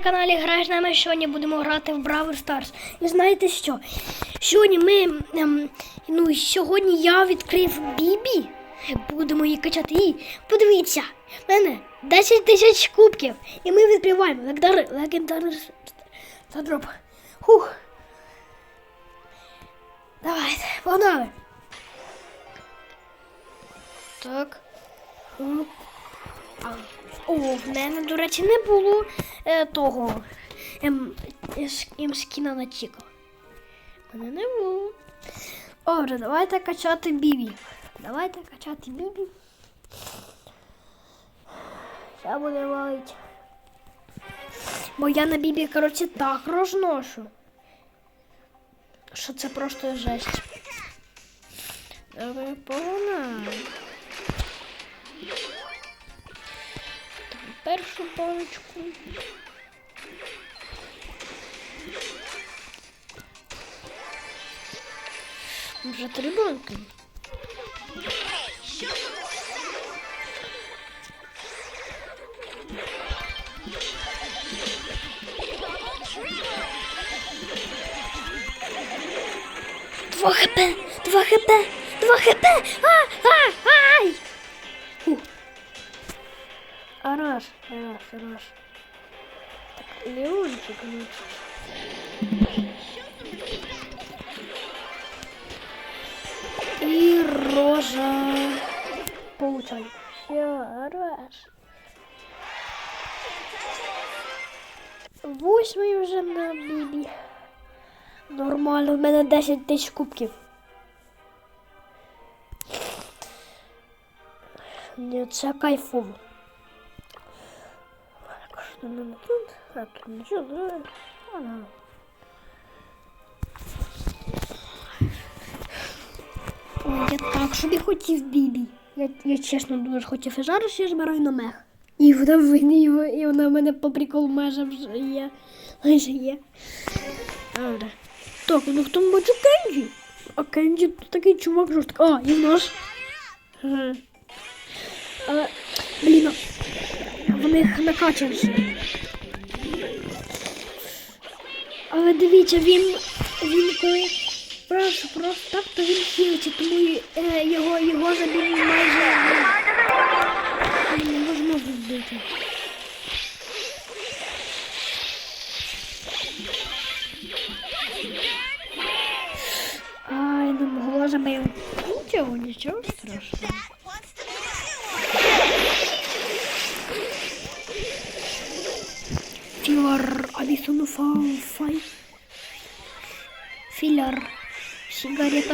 на каналі Граєш нами. Сьогодні будемо грати в Brawl Stars. І знаєте що? Сьогодні ми. Ем, ну, сьогодні я відкрив Бібі. Будемо її качати. І подивіться, в мене 10 тисяч кубків. І ми відкриваємо легендар, легендарний задроп. Хух. Давайте, погнали. Так. О, в мене, до речі, не було е, того ес- ем, скіна на Чіко. В мене не було. Добре, давайте качати Бібі. Давайте качати Бібі. Зараз буде валить. Бо я на Бібі, коротше, так розношу. Що це просто жесть. Давай погнали. Першу баночку. Вже три банки. Два хп, два хп, два хп. А, а, ай! Фу. Араш, араш, араш. Так, Леончик, ну. И рожа. Получай. Все, араш. Восьмий вже на бібі. Нормально, в мене 10 тисяч кубків. Ні, це кайфово. Нам тут? Так, ничего, да? Ага. Я так собі хотів бібі. Я, я чесно дуже хотів і зараз я збираю на мех. І вона винні його, і вона в мене по приколу майже вже є. Майже є. Добре. Так, ну хто бачу Кенджі? А Кенджі тут такий чувак жорсткий. А, і в нас. Ага. Але, блін, а в них накачався. Але дивіться, він, він коли просто, просто так, то він хілиться, тому е, його, його забій майже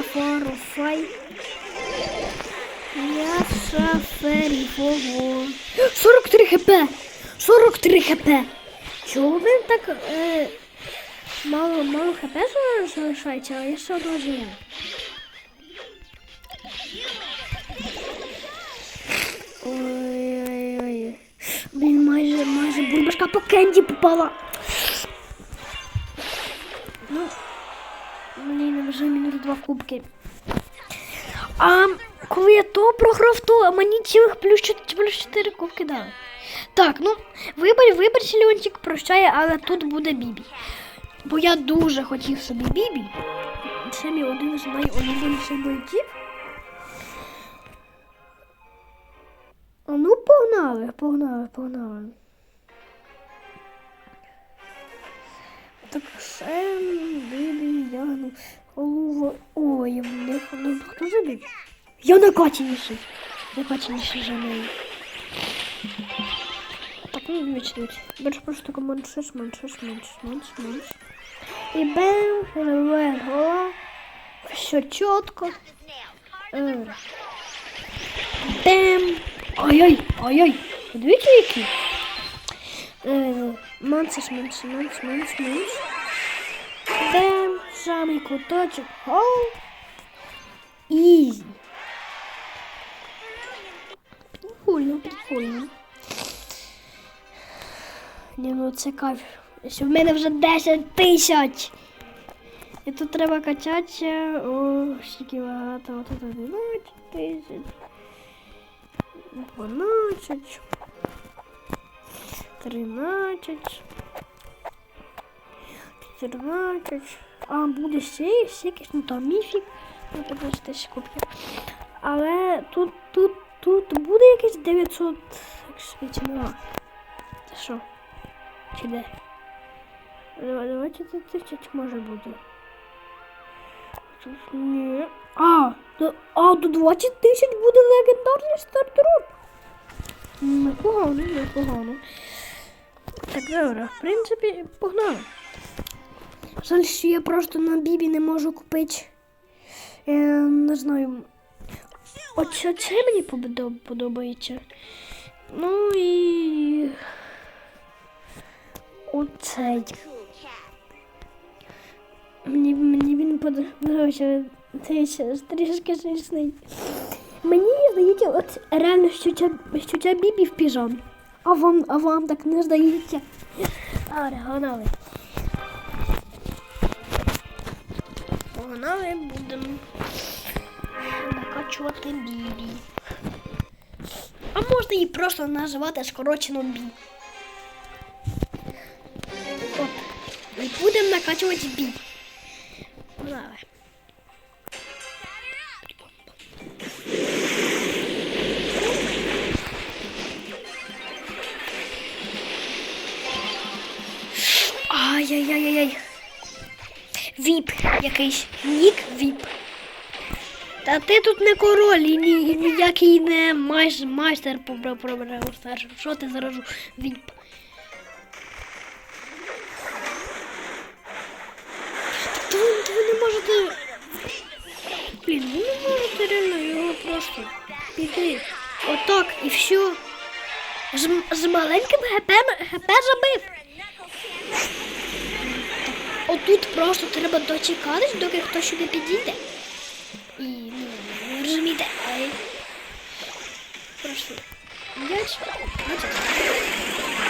Фару Фай. Я шафері фого. 43 хп. 43 хп. Чого він так е, мало, мало хп залишається, а я все одно живу. Ой-ой-ой. Блін, майже, майже бульбашка по кенді попала. Ну, блін, вже мінус два кубки. А коли я то програв, то мені цілих плюс 4, плюс 4 кубки дали. Так, ну, вибір, вибір Леонтик прощає, але тут буде Бібі. Бо я дуже хотів собі Бібі. Це мій один з найулюбленіших бойців. А ну погнали, погнали, погнали. Так, Шем, Бібі, Ягну, Ой, в ну, хто забив? Я накаченіший. Накаченіший за неї. Так, ну вичнуть. Більш просто тако маншиш, маншиш, маншиш, манш, манш. І бем, реве. Все чітко. Е. Бем. Ай-ай, ай-ай. Подивіться які. Е, манш, манш, манш. Бем, самий куточок. Гол. Ізі. Прикольно, прикольно. Ні, ну це кайф. В мене вже 10 тисяч. І тут треба качатися. О, скільки багато. От тут 11 тисяч. 12. 13. 14. А, буде ще, ще якийсь, ну там міфік. Ну, 15 тисяч кубків. Але тут, тут, тут буде якийсь 900 нема. Це що? Чи де? Давайте це тисяч може бути. Ні. А, до, а, до 20 тисяч буде легендарний стартер. Непогано, непогано. Так, добре, в принципі, погнали. Жаль, що я просто на бібі не можу купити. Е, не знаю. Оце це мені подобається. Ну і. Оцей. Мені, мені він подобався. Цей ще трішки смішний. Мені здається, от реально, що що ця бібі в піжамі. А вам, а вам так не здається. Добре, гонали. Погнали, будемо накачувати бібі. А можна її просто називати скорочено бі. От. І будемо накачувати бі. Погнали. Ай-яй-яй-яй. Віп якийсь. Нік Віп. Та ти тут не король і ні, ніякий не майс, майстер по Бравл Старс. Що ти заражу? Віп. То ви, ви не можете. Блін, ви не можете реально його просто піти. Отак і все. З, з маленьким ГП, ГП забив. Отут просто треба дочекатись, доки хтось сюди підійде. І ну, ви розумієте, ай. М'яч.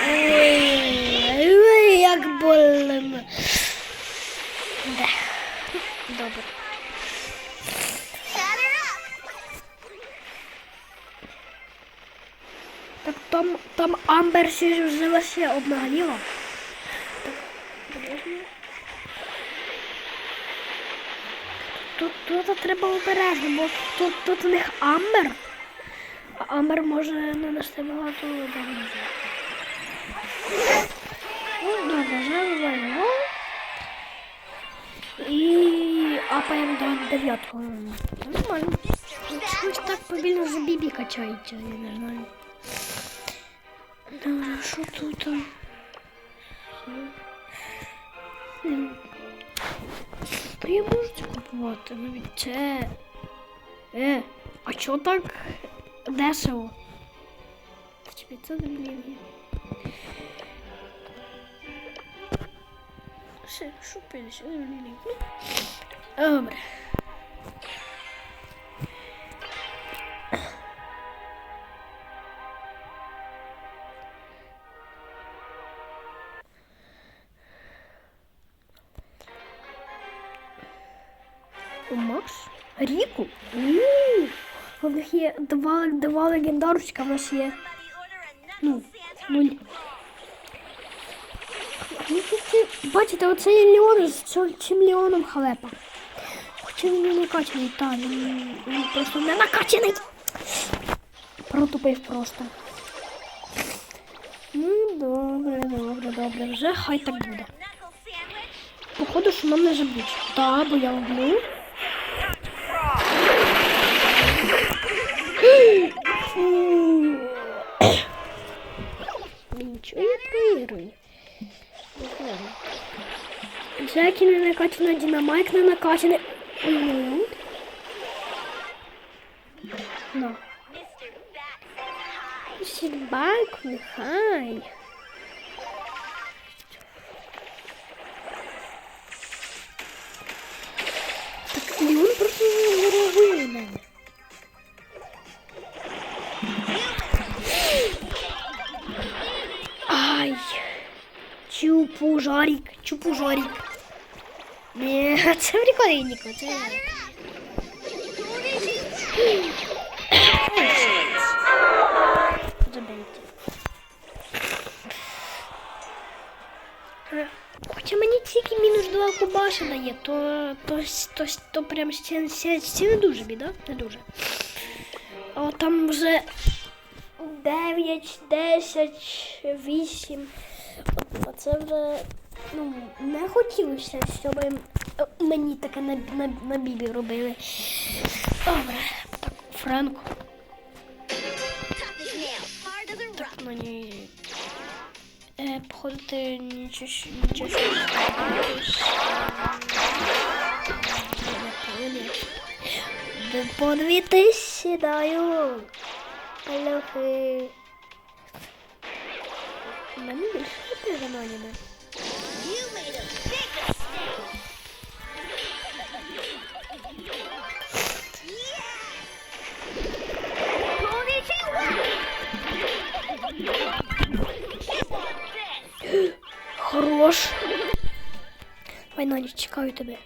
Ой, ой, як больно. Да. Добре. Так там, там Амбер ще вообще обнагліла. Так, подожди. Тут, тут треба обережно, бо тут, тут у них Амбер. А Амбер може нанести багато ударів. Ну, добре, забуваємо. І апаємо до дев'ятого. Нормально. Чомусь так повільно за бібі качається, я не знаю. Добре, що тут? Я можу купувати, навіть це. Е, а чого так дешево? Чи 500 гривень? Ще, що 50 гривень? Ну, Добре. У Макс? Ріку? У них є два, два легендарочка, в нас є. Ну, нуль. Ну, Бачите, є Леон з цим- Леоном халепа. Хоча він не накачаний, та він, він просто не накачаний. Протупив просто. Ну, добре, добре, добре. Вже хай так буде. Походу, що нам не забудь. Так, бо я вб'ю. Нічого я проігрую. Джекі не накачана, Динамайк не накачаний. Ой, Ну. Сібак, нехай. Так Леон просто не реагує на мене. Чупу жарик, чупу жарик. Ні, це прикольненько, це. Хоча мені тільки мінус 2 кубаша дає, то, то, то, то, прям ще не дуже біда, не дуже. А там вже 9, 10, 8. Оце вже ну, не хотілося, щоб мені таке на, на, на бібі робили. Добре, так, Франко. Rock. Мені е, походу ти нічого нічого ж не ставиш. Мені більше не! This. Хорош. Давай, чекаю тебе.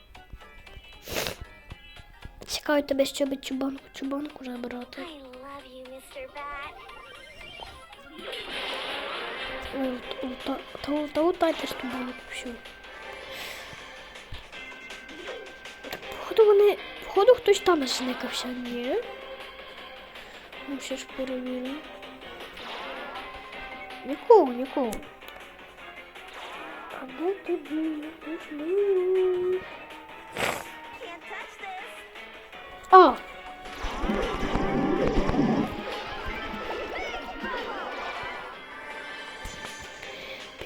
Чекаю тебе, щоб чубанку, чубанку забрати. I love you, Mr. Bat. Ой, та, та, та лутайте ж чубанку всю. Походу вони, походу хтось там зникався, ні? Ну, ще ж перевірю. Нікого, нікого. А де тобі? Can't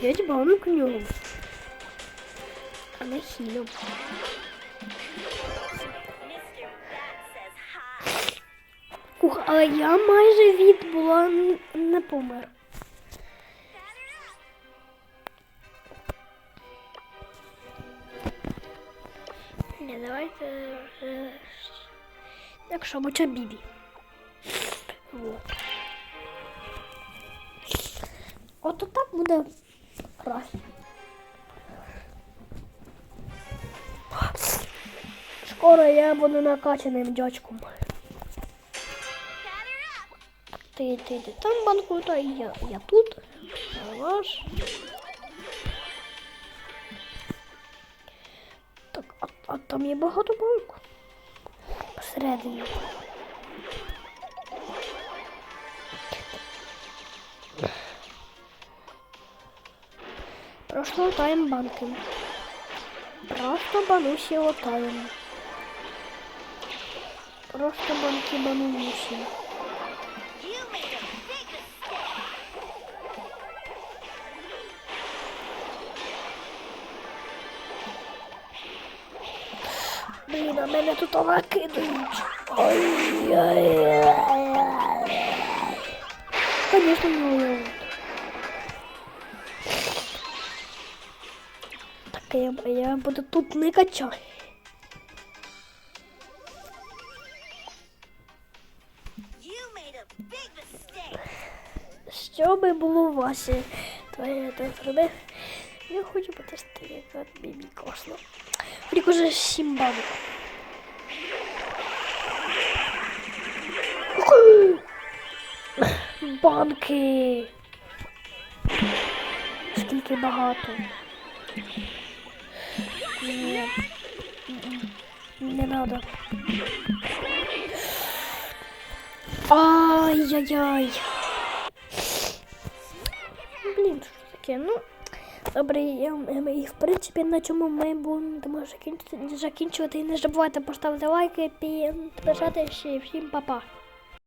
П'ять банок у нього. А не хілю. Mr. Bat says hi. Ух, але я майже від була не помер. Не, давайте вже. Якщо моча бібі. Вот. От так буде краще. Скоро я буду накачаним дядьком. Ти, ти, ти там банку, я, я тут. Ваш. Так, а, а там є багато банку. Посередині. Просто лутаємо банки. Просто банусі лутаємо. Просто банки mistake. Блін, а мене тут накидають. Ой-ой-ой. Конечно, не уявляю. Так я, я буду тут mistake. Що би було у вас? То я то зробив. Я хочу потестити, як бібі класно. Рік уже сім банок. Банки. Скільки багато. М-м. Не надо. Ай-яй-яй. Блін, що таке? Ну, добре, я, і в принципі на цьому ми будемо закінчувати. І не забувайте поставити лайки, підписатися. і Всім па-па.